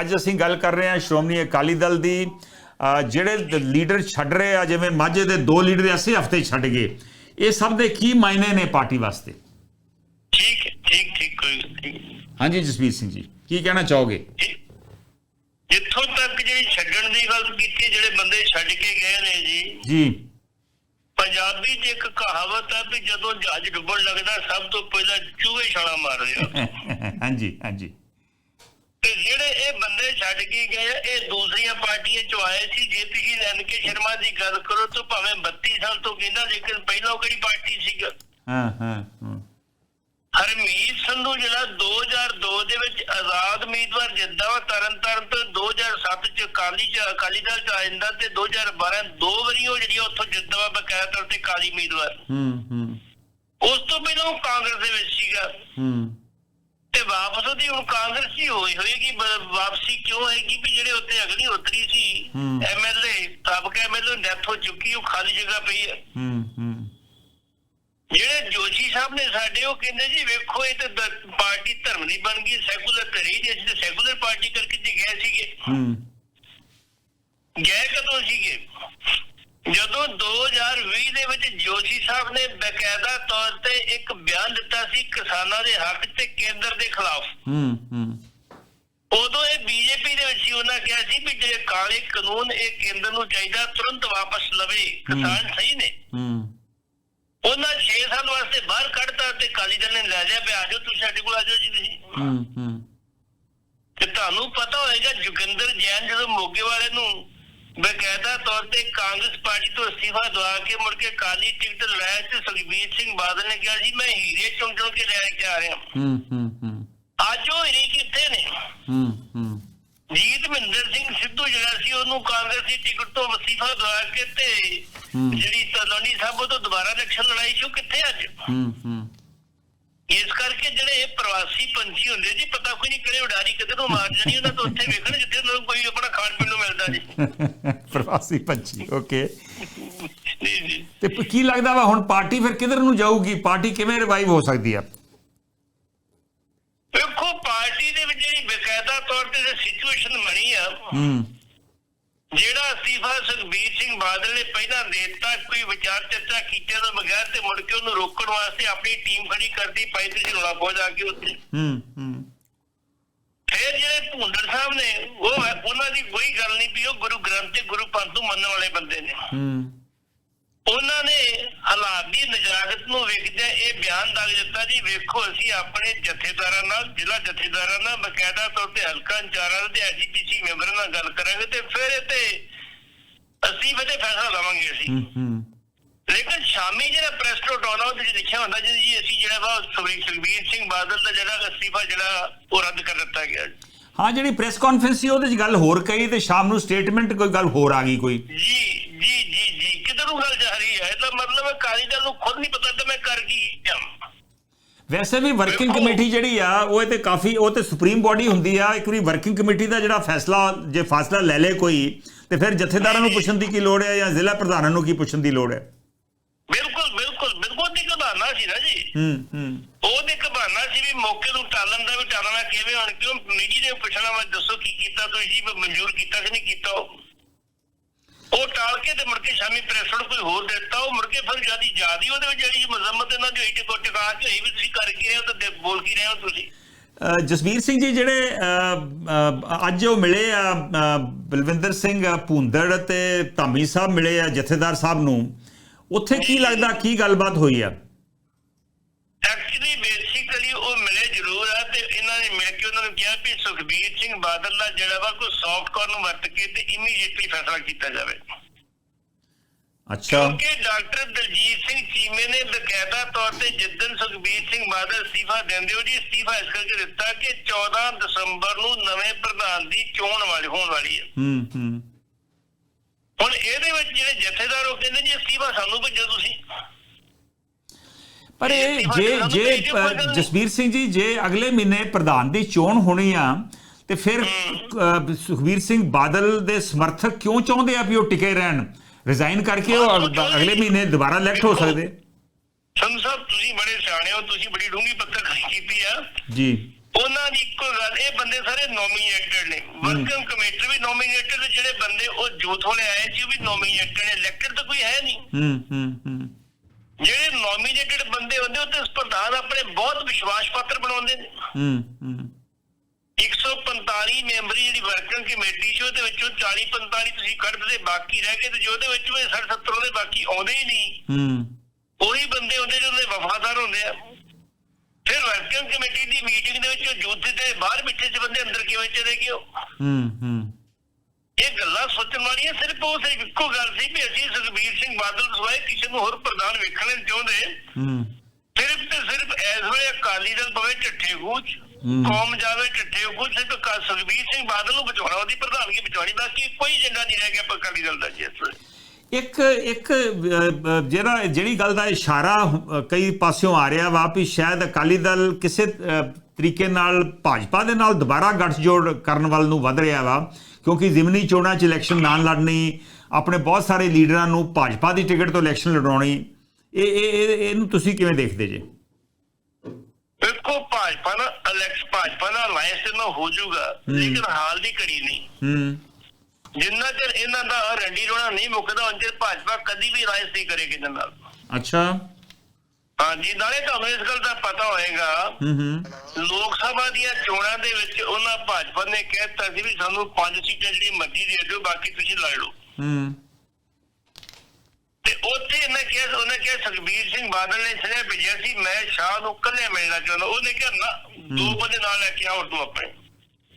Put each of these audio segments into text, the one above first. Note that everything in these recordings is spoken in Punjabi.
ਅੱਜ ਅਸੀਂ ਗੱਲ ਕਰ ਰਹੇ ਹਾਂ ਸ਼੍ਰੋਮਣੀ ਅਕਾਲੀ ਦਲ ਦੀ। ਜਿਹੜੇ ਲੀਡਰ ਛੱਡ ਰਹੇ ਆ ਜਿਵੇਂ ਮਾਝੇ ਦੇ ਦੋ ਲੀਡਰ ਇਸੇ ਹਫ਼ਤੇ ਛੱਡ ਗਏ। ਇਹ ਸਭ ਦੇ ਕੀ ਮਾਇਨੇ ਨੇ ਪਾਰਟੀ ਵਾਸਤੇ? ਠੀਕ ਠੀਕ ਠੀਕ ਕੋਈ ਹਾਂਜੀ ਜਸਵੀਰ ਸਿੰਘ ਜੀ ਕੀ ਕਹਿਣਾ ਚਾਹੋਗੇ? ਜਿੱਥੋਂ ਤੱਕ ਜਿਹੜੀ ਛੱਡਣ ਦੀ ਗੱਲ ਕੀਤੀ ਜਿਹੜੇ ਬੰਦੇ ਛੱਡ ਕੇ ਗਏ ਨੇ ਜੀ। ਜੀ। ਪੰਜਾਬੀ 'ਚ ਇੱਕ ਕਹਾਵਤ ਹੈ ਵੀ ਜਦੋਂ ਜਹਾਜ਼ ਡੁੱਬਣ ਲੱਗਦਾ ਸਭ ਤੋਂ ਪਹਿਲਾਂ ਚੂਹੇ ਛਾਲਾ ਮਾਰਦੇ ਆ। ਹਾਂਜੀ ਹਾਂਜੀ। ਇਹ ਬੰਦੇ ਛੱਡ ਕੇ ਗਏ ਇਹ ਦੂਸਰੀਆਂ ਪਾਰਟੀਆਂ ਚੋਂ ਆਏ ਸੀ। ਜੇ ਤੁਸੀਂ ਐਨ ਕੇ ਸ਼ਰਮਾ ਦੀ ਗੱਲ ਕਰੋ ਤਾਂ ਭਾਵੇਂ 32 ਸਾਲ ਤੋਂ ਕਹਿੰਦਾ ਲੇਕਿਨ ਪਹਿਲਾਂ ਕਿਹੜੀ ਪਾਰਟੀ ਸੀਗਾ? ਹਾਂ ਹਾਂ ਹਾਂ। ਹਰਮੀਤ ਸੰਧੂ ਜਿਹੜਾ 2002 ਦੇ ਵਿੱਚ ਆਜ਼ਾਦ ਉਮੀਦਵਾਰ ਜਿੱਦਾਂ ਵਾ ਤਰਨ ਤਾਰਨ ਤੋਂ 2007 ਚ ਅਕਾਲੀ ਚ ਅਕਾਲੀ ਦਲ ਚ ਆ ਜਾਂਦਾ ਤੇ 2012 ਦੋ ਵਾਰੀ ਉਹ ਜਿਹੜੀ ਉੱਥੋਂ ਜਿੱਦਾਂ ਵਾ ਬਕਾਇਆ ਤੌਰ ਤੇ ਅਕਾਲੀ ਉਮੀਦਵਾਰ। ਹੂੰ ਹੂੰ। ਉਸ ਤੋਂ ਪਹਿਲਾਂ ਕਾਂਗਰਸ ਦੇ ਵਿੱਚ ਸੀਗਾ। ਹੂੰ। ਤੇ ਵਾਪਸ ਉਹਦੀ ਹੁਣ ਕਾਂਗਰਸ ਹੀ ਹੋਈ ਹੋਏਗੀ ਵਾਪਸੀ ਕਿਉਂ ਹੋਏਗੀ ਵੀ ਜਿਹੜੇ ਉੱਤੇ ਅਗਨੀ ਉਤਰੀ ਸੀ। ਐਮਐਲਏ ਸਾਬਕਾ ਐਮਐਲਏ ਡੈਥ ਹੋ ਚੁੱਕੀ ਉਹ ਖਾਲੀ ਜਗ੍ਹਾ ਪਈ ਹੈ। ਹੂੰ ਹੂੰ। ਜਿਹੜੇ ਜੋਸ਼ੀ ਸਾਹਿਬ ਨੇ ਸਾਡੇ ਉਹ ਕਹਿੰਦੇ ਜੀ ਵੇਖੋ ਇਹ ਤੇ ਪਾਰਟੀ ਧਰਮ ਦੀ ਬਣ ਗਈ ਸੈਕੂਲਰ ਕਰੀ ਜੀ ਅਸੀਂ ਤੇ ਸੈਕੂਲਰ ਪਾਰਟੀ ਕਰਕੇ ਜੀ ਗਏ ਸੀਗੇ। ਹੂੰ। ਗਏ ਕਦੋਂ ਸੀਗੇ? ਜਦੋਂ 2020 ਦੇ ਵਿੱਚ ਜੋਸ਼ੀ ਸਾਹਿਬ ਨੇ ਬਕਾਇਦਾ ਤੌਰ ਤੇ ਇੱਕ ਬਿਆਨ ਦਿੱਤਾ ਸੀ ਕਿਸਾਨਾਂ ਦੇ ਹੱਕ ਤੇ ਕੇਂਦਰ ਦੇ ਖਿਲਾਫ। ਹੂੰ ਹੂੰ। ਉਦੋਂ ਇਹ ਬੀਜੇਪੀ ਦੇ ਵਿੱਚ ਸੀ ਉਹਨਾਂ ਕਿਹਾ ਸੀ ਵੀ ਜਿਹੜੇ ਕਾਲੇ ਕਾਨੂੰਨ ਇਹ ਕੇਂਦਰ ਨੂੰ ਚਾਹੀਦਾ ਤੁਰੰਤ ਵਾਪਸ ਲਵੇ। ਕਿਸਾਨ ਸਹੀ ਨੇ। ਹੂੰ। ਉਹਨਾਂ 6 ਸਾਲ ਵਾਸਤੇ ਬਾਹਰ ਕੱਢਤਾ ਤੇ ਕਾਲੀ ਦਲ ਨੇ ਲੈ ਲਿਆ ਵੀ ਆਜੋ ਤੁਸੀਂ ਸਾਡੇ ਕੋਲ ਆਜੋ ਜੀ ਤੁਸੀਂ। ਹੂੰ ਹੂੰ। ਤੇ ਤੁਹਾਨੂੰ ਪਤਾ ਹੋਏਗਾ ਜੁਗਿੰਦਰ ਜੈਨ ਜਦੋਂ ਮੋਗੇ ਵਾਲੇ ਨੂੰ ਬਕਾਇਦਾ ਤੌਰ ਤੇ ਕਾਂਗਰਸ ਪਾਰਟੀ ਤੋਂ ਅਸਤੀਫਾ ਦਵਾ ਕੇ ਮੁੜ ਕੇ ਕਾਲੀ ਟਿਕਟ ਲੈ ਤੇ ਸੁਖਬੀਰ ਸਿੰਘ ਬਾਦਲ ਨੇ ਕਿਹਾ ਜੀ ਮੈਂ ਹੀਰੇ ਚੁਣ ਚੁਣ ਕੇ ਲੈ ਕੇ ਆ ਰਿਹਾ ਹੂੰ। ਹੂੰ ਹੂੰ ਅੱਜ ਉਹ ਹੀਰੇ ਕਿੱਥੇ ਨੇ? ਹੂੰ ਹੂੰ। ਜੀਤ ਮਹਿੰਦਰ ਸਿੰਘ ਸਿੱਧੂ ਜਿਹੜਾ ਸੀ ਉਹਨੂੰ ਕਾਂਗਰਸੀ ਟਿਕਟ ਤੋਂ ਅਸਤੀਫਾ ਦਵਾ ਕੇ ਤੇ। ਜਿਹੜੀ ਤਲੋਨੀ ਸਾਹਿਬ ਤੋਂ ਦੁਬਾਰਾ ਇਲੈਕਸ਼ਨ ਲੜਾਈ ਸੀ ਉਹ ਕਿੱਥੇ ਅੱਜ? ਹੂੰ ਹੂੰ। ਇਸ ਕਰਕੇ ਜਿਹੜੇ ਇਹ ਪ੍ਰਵਾਸੀ ਪੰਛੀ ਹੁੰਦੇ ਜੀ ਪਤਾ ਕੋਈ ਨਹੀਂ ਕਿਹੜੇ ਉਡਾਰੀ ਕਿਤੇ ਨੂੰ ਮਾਰ ਜਾਣੀ ਉਹਨਾਂ ਤੋਂ ਉੱਥੇ ਵੇਖਣ ਜਿੱਥੇ ਉਹਨਾਂ ਨੂੰ ਕੋਈ ਆਪਣਾ ਖਾਣ ਪੀਣ ਨੂੰ ਮਿਲਦਾ ਜੀ। ਪ੍ਰਵਾਸੀ ਪੰਛੀ ਓਕੇ। ਤੇ ਕੀ ਲੱਗਦਾ ਵਾ ਹੁਣ ਪਾਰਟੀ ਫਿਰ ਕਿਧਰ ਨੂੰ ਜਾਊਗੀ? ਪਾਰਟੀ ਕਿਵੇਂ ਰਿਵਾਈਵ ਹੋ ਸਕਦੀ ਆ? ਵੇਖੋ ਪਾਰਟੀ ਦੇ ਵਿੱਚ ਜਿਹੜੀ ਬਕਾਇਦਾ ਤੌਰ ਤੇ ਸਿਚੁਏਸ਼ਨ ਬਣੀ ਆ ਹੂੰ। ਜਿਹੜਾ ਅਸਤੀਫਾ ਸੁਖਬੀਰ ਸਿੰਘ ਬਾਦਲ ਨੇ ਪਹਿਲਾਂ ਦਿੱਤਾ ਕੋਈ ਵਿਚਾਰ ਚਰਚਾ ਕੀਤੇ ਤੋਂ ਬਗੈਰ ਤੇ ਮੁੜ ਕੇ ਉਹਨੂੰ ਰੋਕਣ ਵਾਸਤੇ ਆਪਣੀ ਟੀਮ ਖੜੀ ਕਰਦੀ ਪਾਈ ਤੇ ਝੋਲਾ ਪਹੁੰਚ ਆ ਕੇ ਉੱਥੇ। ਹੂੰ ਹੂੰ। ਫਿਰ ਜਿਹੜੇ ਭੁੰਡਰ ਸਾਹਿਬ ਨੇ ਉਹ ਉਹਨਾਂ ਦੀ ਕੋਈ ਗੱਲ ਨਹੀਂ ਵੀ ਉਹ ਗੁਰੂ ਗ੍ਰੰਥ ਤੇ ਗੁਰੂ ਪੰਥ ਨੂੰ ਮੰਨਣ ਵਾਲੇ ਬੰਦੇ ਨੇ। ਹੂੰ। ਉਹਨਾਂ ਨੇ ਹਾਲਾਤ ਦੀ ਨਜਾਕਤ ਨੂੰ ਵੇਖਦਿਆਂ ਇਹ ਬਿਆਨ ਦਾਗ ਦਿੱਤਾ ਜੀ ਵੇਖੋ ਅਸੀਂ ਆਪਣੇ ਜਥੇਦਾਰਾਂ ਨਾਲ ਜ਼ਿਲ੍ਹਾ ਜਥੇਦਾਰਾਂ ਨਾਲ ਬਕਾਇਦਾ ਤੌਰ ਤੇ ਹਲਕਾ ਇੰਚਾਰਜ ਤੇ ਐਜੀਪੀਸੀ ਮੈਂਬਰਾਂ ਨਾਲ ਗੱਲ ਕਰਾਂਗੇ ਤੇ ਫਿਰ ਇਹ ਤੇ ਅਸੀਂ ਇਹ ਫੈਸਲਾ ਲਵਾਂਗੇ ਅਸੀਂ। ਲੇਕਿਨ ਸ਼ਾਮੀ ਜਿਹੜਾ ਪ੍ਰੈਸ ਨੋਟ ਆਉਣਾ ਉਹਦੇ ਵਿੱਚ ਲਿਖਿਆ ਹੁੰਦਾ ਜੀ ਅਸੀਂ ਜਿਹੜਾ ਵਾ ਸੁਖਬੀਰ ਸੁਖਬੀਰ ਸਿੰਘ ਬਾਦਲ ਦਾ ਜਿਹੜਾ ਅਸਤੀਫਾ ਜਿਹੜਾ ਉਹ ਰੱਦ ਕਰ ਦਿੱਤਾ ਗਿਆ ਹਾਂ ਜਿਹੜੀ ਪ੍ਰੈਸ ਕਾਨਫਰੰਸ ਸੀ ਉਹਦੇ 'ਚ ਗੱਲ ਹੋਰ ਕਹੀ ਤੇ ਸ਼ਾਮ ਨੂੰ ਸਟੇਟਮੈਂਟ ਕੋਈ ਗੱਲ ਹੋਰ ਆ ਗਈ ਕੋਈ। ਜੀ ਜੀ ਜੀ ਜੀ ਜਾ ਰਹੀ ਹੈ ਇਹਦਾ ਮਤਲਬ ਹੈ ਕਾਲੀ ਦਲ ਨੂੰ ਖੁਦ ਨਹੀਂ ਪਤਾ ਕਿ ਮੈਂ ਕਰ ਕੀ ਰਿਹਾ ਵੈਸੇ ਵੀ ਵਰਕਿੰਗ ਕਮੇਟੀ ਜਿਹੜੀ ਆ ਉਹ ਇਹ ਤੇ ਕਾਫੀ ਉਹ ਤੇ ਸੁਪਰੀਮ ਬਾਡੀ ਹੁੰਦੀ ਆ ਇੱਕ ਵਾਰੀ ਵਰਕਿੰਗ ਕਮੇਟੀ ਦਾ ਜਿਹੜਾ ਫੈਸਲਾ ਜੇ ਫੈਸਲਾ ਲੈ ਲੇ ਕੋਈ ਤੇ ਫਿਰ ਜਥੇਦਾਰਾਂ ਨੂੰ ਪੁੱਛਣ ਦੀ ਕੀ ਲੋੜ ਹੈ ਜਾਂ ਜ਼ਿਲ੍ਹਾ ਪ੍ਰਧਾਨਾਂ ਨੂੰ ਕੀ ਪੁੱਛਣ ਦੀ ਲੋੜ ਹੈ? ਬਿਲਕੁਲ ਬਿਲਕੁਲ ਬਿਲਕੁਲ ਦੀ ਕਬਾਨਾ ਸੀ ਨਾ ਜੀ। ਹੂੰ ਹੂੰ। ਉਹ ਦੀ ਕਬਾਨਾ ਸੀ ਵੀ ਮੌਕੇ ਨੂੰ ਟਾਲਣ ਦਾ ਵੀ ਟਾਲਣਾ ਕਿਵੇਂ ਹੁਣ ਕਿਉਂ ਮੀਡੀਆ ਨੇ ਪੁੱਛਣਾ ਮੈਂ ਦੱਸੋ ਕੀ ਕੀਤਾ ਤੁਸੀਂ ਵੀ ਮਨਜ਼ੂਰ ਕੀਤਾ ਕਿ ਨਹੀਂ ਕੀਤਾ ਉਹ ਟਾਲ ਕੇ ਤੇ ਮੁੜ ਕੇ ਸ਼ਾਮੀ ਪ੍ਰੈਸ ਨੂੰ ਕੋਈ ਹੋਰ ਦਿੱਤਾ ਉਹ ਮੁੜ ਕੇ ਫਿਰ ਜਿਆਦੀ ਜਿਆਦੀ ਉਹਦੇ ਵਿੱਚ ਜਿਹੜੀ ਮਜ਼ਮਤ ਇਹਨਾਂ ਦੀ ਹੋਈ ਤੇ ਕੋਟ ਕਾ ਕੇ ਹੋਈ ਵੀ ਤੁਸੀਂ ਕਰ ਕੀ ਰਹੇ ਹੋ ਤੇ ਬੋਲ ਕੀ ਰਹੇ ਹੋ ਤੁਸੀਂ? ਜਸਵੀਰ ਸਿੰਘ ਜੀ ਜਿਹੜੇ ਅੱਜ ਉਹ ਮਿਲੇ ਆ ਬਲਵਿੰਦਰ ਸਿੰਘ ਭੁੰਦੜ ਤੇ ਧਾਮੀ ਸਾਹਿਬ ਮਿਲੇ ਆ ਜਥੇਦਾਰ ਸਾਹਿਬ ਨੂੰ। ਉੱਥੇ ਕੀ ਲੱਗਦਾ ਕੀ ਗੱਲਬਾਤ ਹੋਈ ਆ ਐਕਚੁਅਲੀ ਬੇਸਿਕਲੀ ਉਹ ਮਿਲੇ ਜ਼ਰੂਰ ਆ ਤੇ ਇਹਨਾਂ ਨੇ ਮਿਲ ਕੇ ਉਹਨਾਂ ਨੂੰ ਕਿਹਾ ਵੀ ਸੁਖਬੀਰ ਸਿੰਘ ਬਾਦਲ ਦਾ ਜਿਹੜਾ ਵਾ ਕੋਈ ਸੌਫਟ ਕਾਰਨ ਵਰਤ ਕੇ ਤੇ ਇਮੀਡੀਏਟਲੀ ਫੈਸਲਾ ਕੀਤਾ ਜਾਵੇ। ਅੱਛਾ। ਕਿਉਂਕਿ ਡਾਕਟਰ ਦਲਜੀਤ ਸਿੰਘ ਚੀਮੇ ਨੇ ਬਕਾਇਦਾ ਤੌਰ ਤੇ ਜਿੱਦਨ ਸੁਖਬੀਰ ਸਿੰਘ ਬਾਦਲ ਅਸਤੀਫਾ ਦਿੰਦੇ ਹੋ ਜੀ ਅਸਤੀਫਾ ਇਸ ਕਰਕੇ ਦਿੱਤਾ ਕਿ 14 ਦਸੰਬਰ ਨੂੰ ਨਵੇਂ ਪ੍ਰਧਾਨ ਦੀ ਚੋਣ ਵਾਲੀ ਹੋਣ ਵਾਲੀ ਹੈ। ਹੂੰ ਹੂੰ। ਹੁਣ ਇਹਦੇ ਵਿੱਚ ਜਿਹੜੇ ਜਥੇਦਾਰ ਉਹ ਕਹਿੰਦੇ ਜੀ ਅਸਤੀਫਾ ਸਾਨੂੰ ਭੇਜੋ ਤੁਸੀਂ। ਪਰ ਇਹ ਜੇ ਜੇ ਜਸਵੀਰ ਸਿੰਘ ਜੀ ਜੇ ਅਗਲੇ ਮਹੀਨੇ ਪ੍ਰਧਾਨ ਦੀ ਚੋਣ ਹੋਣੀ ਆ ਤੇ ਫਿਰ ਅ, ਸੁਖਬੀਰ ਸਿੰਘ ਬਾਦਲ ਦੇ ਸਮਰਥਕ ਕਿਉਂ ਚਾਹੁੰਦੇ ਆ ਵੀ ਉਹ ਟਿਕੇ ਰਹਿਣ? ਰਿਜ਼ਾਈਨ ਕਰਕੇ ਉਹ ਅਗ- ਅਗਲੇ ਮਹੀਨੇ ਦੁਬਾਰਾ ਇਲੈਕਟ ਹੋ ਸਕਦੇ? ਸੰਤ ਸਾਹਿਬ ਤੁਸੀਂ ਬੜੇ ਸਿਆਣੇ ਹੋ ਤੁਸੀਂ ਬੜੀ ਡੂੰਗੀ ਪੱਤਰਕਾਰੀ ਕੀਤੀ ਆ। ਜੀ। ਉਹਨਾਂ ਦੀ ਇੱਕੋ ਗੱਲ ਇਹ ਬੰਦੇ ਸਾਰੇ ਨੋਮੀਨੇਟਡ ਨੇ। ਵਰਕਿੰਗ ਕਮੇਟੀ ਵੀ ਨੋਮੀਨੇਟਡ ਜਿਹੜੇ ਬੰਦੇ ਉਹ ਜੂਥ ਵਾਲੇ ਆਏ ਸੀ ਉਹ ਵੀ ਨੋਮੀਨੇਟਡ ਨੇ। ਇਲੈਕਟਡ ਤਾਂ ਕੋਈ ਹੈ ਨਹੀਂ। ਹੂੰ ਹੂੰ ਹੂੰ। ਜਿਹੜੇ ਨੋਮੀਨੇਟਡ ਬੰਦੇ ਹੁੰਦੇ ਉਹ ਤੇ ਪ੍ਰਧਾਨ ਆਪਣੇ ਬਹੁਤ ਵਿਸ਼ਵਾਸ ਪਾਤਰ ਬਣਾਉਂਦੇ ਨੇ। ਹੂੰ ਹੂੰ। 145 ਮੈਂਬਰੀ ਜਿਹੜੀ ਵਰਕਿੰਗ ਕਮੇਟੀ ਸੀ ਉਹਦੇ ਵਿੱਚੋਂ 40 45 ਤੁਸੀਂ ਕੱਢ ਬਾਕੀ ਰਹਿ ਗਏ ਤੇ ਜਿਹਦੇ ਵਿੱਚ ਵੀ 60 70 ਦੇ ਬਾਕੀ ਆਉਂਦੇ ਹੀ ਨਹੀਂ। ਹੂੰ। ਉਹੀ ਬੰਦੇ ਹੁੰਦੇ ਜਿਹੜੇ ਵਫਾਦਾਰ ਹੁੰਦੇ ਆ। ਫਿਰ ਵਰਕਿੰਗ ਕਮੇਟੀ ਦੀ ਮੀਟਿੰਗ ਦੇ ਵਿੱਚ ਜੂਥ ਦੇ ਬਾਹਰ ਬੈਠੇ ਸੀ ਬੰਦੇ ਅੰਦਰ ਕਿਵੇਂ ਚਲੇ ਗਏ? ਹੂੰ ਹੂੰ। ਇਹ ਗੱਲਾਂ ਸੋਚਣ ਵਾਲੀਆਂ ਸਿਰਫ ਉਹ ਸਿਰਫ ਇੱਕੋ ਗੱਲ ਸੀ ਵੀ ਅਸੀਂ ਸੁਖਬੀਰ ਸਿੰਘ ਬਾਦਲ ਸਵਾਏ ਕਿਸੇ ਨੂੰ ਹੋਰ ਪ੍ਰਧਾਨ ਵੇਖਣਾ ਚਾਹੁੰਦੇ। ਹੂੰ। ਸਿਰਫ ਤੇ ਸਿਰਫ ਐਸ ਵੇਲੇ ਅਕਾਲੀ ਦਲ ਪਵੇ ਢੱਠੇ ਗੂਚ। ਕੌਮ ਜਾਵੇ ਢੱਠੇ ਗੂਚ ਸਿਰਫ ਕ- ਸੁਖਬੀਰ ਸਿੰਘ ਬਾਦਲ ਨੂੰ ਬਚਾਉਣਾ ਉਹਦੀ ਪ੍ਰਧਾਨਗੀ ਬਚਾਉਣੀ ਬਾਕੀ ਕੋਈ ਏਜੰਡਾ ਨਹੀਂ ਰਹਿ ਗਿਆ ਅਕਾਲੀ ਦਲ ਦਾ ਜੀ ਇਸ ਵੇਲੇ। ਇੱਕ ਇੱਕ ਜਿਹੜਾ ਜਿਹੜੀ ਗੱਲ ਦਾ ਇਸ਼ਾਰਾ ਕਈ ਪਾਸਿਓਂ ਆ ਰਿਹਾ ਵਾ ਵੀ ਸ਼ਾਇਦ ਅਕਾਲੀ ਦਲ ਕਿਸੇ ਤਰੀਕੇ ਨਾਲ ਭਾਜਪਾ ਦੇ ਨਾਲ ਦੁਬਾਰਾ ਗੱਠਜੋੜ ਕਰਨ ਵੱਲ ਨੂੰ ਵਧ ਰਿਹਾ ਵਾ ਕਿਉਂਕਿ ਜ਼ਿਮਨੀ ਚੋਣਾਂ 'ਚ ਇਲੈਕਸ਼ਨ ਨਾ ਲੜਨੀ ਆਪਣੇ ਬਹੁਤ ਸਾਰੇ ਲੀਡਰਾਂ ਨੂੰ ਭਾਜਪਾ ਦੀ ਟਿਕਟ ਤੋਂ ਇਲੈਕਸ਼ਨ ਲੜਾਉਣੀ ਇਹ ਇਹ ਇਹ- ਇਹਨੂੰ ਤੁਸੀਂ ਕਿਵੇਂ ਦੇਖਦੇ ਜੇ? ਵੇਖੋ ਭਾਜਪਾ ਨਾਲ ਇਲੈਕਸ਼ਨ ਭਾਜਪਾ ਨਾਲ ਅਲਾਈਅੰਸ ਨਾਲ ਹੋ ਜਾਊਗਾ ਲੇਕਿਨ ਹਾਲ ਦੀ ਘੜੀ ਨਹੀਂ। ਹੂੰ। ਜਿੰਨਾ ਚਿਰ ਇਹਨਾਂ ਦਾ ਰੰਡੀ ਰੋਣਾ ਨਹੀਂ ਮੁੱਕਦਾ ਉਹਨਾਂ ਚਿਰ ਭਾਜਪਾ ਕਦੀ ਵੀ ਅਲਾਈਅੰਸ ਨਹੀਂ ਕਰੇਗੀ ਇਹਨਾਂ ਨਾਲ। ਅੱਛਾ। ਹਾਂਜੀ ਨਾਲੇ ਤੁਹਾਨੂੰ ਇਸ ਗੱਲ ਦਾ ਪਤਾ ਹੋਏਗਾ। ਹੂੰ ਹੂੰ। ਲੋਕ ਸਭਾ ਦੀਆਂ ਚੋਣਾਂ ਦੇ ਵਿੱਚ ਉਹਨਾਂ ਭਾਜਪਾ ਨੇ ਕਹਿਤਾ ਸੀ ਵੀ ਸਾਨੂੰ ਪੰਜ ਸੀਟਾਂ ਜਿਹੜੀ ਮਰਜ਼ੀ ਦੇ ਦਿਓ ਬਾਕੀ ਤੁਸੀਂ ਲੜ ਲਓ। ਹੂੰ। ਤੇ ਉੱਥੇ ਇਹਨੇ ਕਿਹਾ ਉਹਨੇ ਕਿਹਾ ਸੁਖਬੀਰ ਸਿੰਘ ਬਾਦਲ ਨੇ ਸੁਨੇਹਾ ਭੇਜਿਆ ਸੀ ਮੈਂ ਸ਼ਾਹ ਨੂੰ ਇਕੱਲੇ ਮਿਲਣਾ ਚਾਹੁੰਦਾ। ਉਹਨੇ ਕਿਹਾ ਨਾ ਦੋ ਬੰਦੇ ਨਾਲ ਲੈ ਕੇ ਆਓ ਤੂੰ ਆਪਣੇ।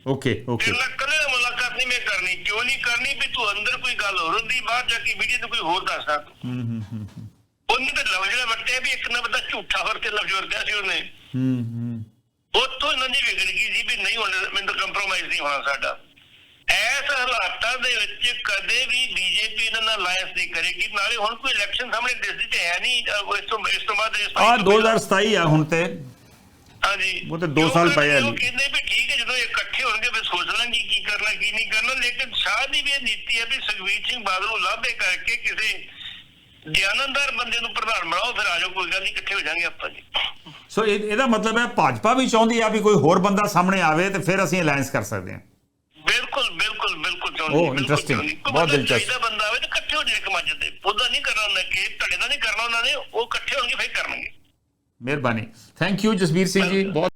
Okay okay. ਇਕੱਲੇ ਨਾਲ ਮੁਲਾਕਾਤ ਨਹੀਂ ਮੈਂ ਕਰਨੀ। ਕਿਉਂ ਨਹੀਂ ਕਰਨੀ? ਵੀ ਤੂੰ ਅੰਦਰ ਕੋਈ ਗੱਲ ਹੋਰ ਹੁੰਦੀ ਬਾਹਰ ਜਾ ਕੇ ਵੀਡੀਓ ਤੇ ਕੋਈ ਹੋਰ ਦੱਸਦਾ ਤੂੰ ਹੂੰ ਹੂੰ ਹੂੰ। ਉਹਨੇ ਤਾਂ ਲਫ਼ਜ਼ ਜਿਹੜਾ ਵਰਤਿਆ ਵੀ ਇੱਕ ਨਾ ਬੰਦਾ ਝੂਠਾ ਹੋਰ ਤੇ ਲਫ਼ਜ਼ ਵਰਤਿਆ ਸੀ ਉਹਨੇ। ਹੂੰ ਹੂੰ। ਉੱਥੋਂ ਇਹਨਾਂ ਦੀ ਵਿਗੜ ਗਈ ਸੀ ਵੀ ਨਹੀਂ ਹੁਣ ਮੈਨੂੰ ਕੰਪਰੋਮਾਈਜ਼ ਨਹੀਂ ਹੋਣਾ ਸਾਡਾ। ਐਸ ਹਾਲਾਤਾਂ ਦੇ ਵਿੱਚ ਕਦੇ ਵੀ ਬੀਜੇਪੀ ਇਹਨਾਂ ਨਾਲ ਅਲਾਈਅੰਸ ਨਹੀਂ ਕਰੇਗੀ। ਨਾਲੇ ਹੁਣ ਕੋਈ ਇਲੈਕਸ਼ਨ ਸਾਹਮਣੇ ਦਿਸਦੀ ਤੇ ਹੈ ਨਹੀਂ ਇਸ ਤੋਂ ਇਸ ਤੋਂ ਬਾਅਦ ਇਸ ਆ 2027 ਆ ਹੁਣ ਤੇ। ਹਾਂਜੀ। ਉਹ ਤੇ ਦੋ ਸਾਲ ਪਏ ਆ ਉਹ ਜੀ। ਕਹਿੰਦੇ ਵੀ ਠੀਕ ਹੈ ਜਦੋਂ ਇਕੱਠੇ ਹੋਣਗੇ ਫਿਰ ਸੋਚ ਲਾਂਗੇ ਕੀ ਕਰਨਾ ਕੀ ਨਹੀਂ ਕਰਨਾ। ਲੇਕਿਨ ਸ਼ਾਹ ਦੀ ਵੀ ਇਹ ਨੀਤੀ ਹੈ ਵੀ ਸੁਖਵੀਰ ਸਿੰਘ ਬਾਦਲ ਨੂੰ ਲਾਭੇ ਕਰਕੇ ਕਿਸੇ ਗਿਆਨੰਦਾਰ ਬੰਦੇ ਨੂੰ ਪ੍ਰਧਾਨ ਬਣਾਓ ਫਿਰ ਆ ਜਾਓ ਕੋਈ ਗੱਲ ਨਹੀਂ ਇਕੱਠੇ ਹੋ ਜਾਾਂਗੇ ਆਪਾਂ ਜੀ ਸੋ ਇਹ ਇਹਦਾ ਮਤਲਬ ਹੈ ਭਾਜਪਾ ਵੀ ਚਾਹੁੰਦੀ ਆ ਵੀ ਕੋਈ ਹੋਰ ਬੰਦਾ ਸਾਹਮਣੇ ਆਵੇ ਤੇ ਫਿਰ ਅਸੀਂ ਅਲਾਈਅੰਸ ਕਰ ਸਕਦੇ ਹਾਂ ਬਿਲਕੁਲ ਬਿਲਕੁਲ ਬਿਲਕੁਲ ਚਾਹੁੰਦੀ Oh, interesting. ਚਾਹੁੰਦੀ। ਕੋਈ ਬਹੁਤ ਦਿਲਚਸਪ। ਚਾਹੀਦਾ ਬੰਦਾ ਆਵੇ ਤੇ ਇਕੱਠੇ ਹੋ ਜਾਏ ਕਮਾਜ ਤੇ ਉਹਦਾ ਨਹੀਂ ਕਰਨਾ ਉਹਨੇ ਕਿ ਧੜੇ ਦਾ ਨਹੀਂ ਕਰਨਾ ਉਹਨਾਂ ਨੇ ਉਹ ਇਕੱਠੇ ਹੋਣਗੇ ਫਿਰ ਕਰਨਗੇ ਮਿਹਰਬਾਨੀ ਥੈਂਕ ਯੂ ਜਸਵੀਰ ਸਿੰਘ ਜੀ ਬਹੁਤ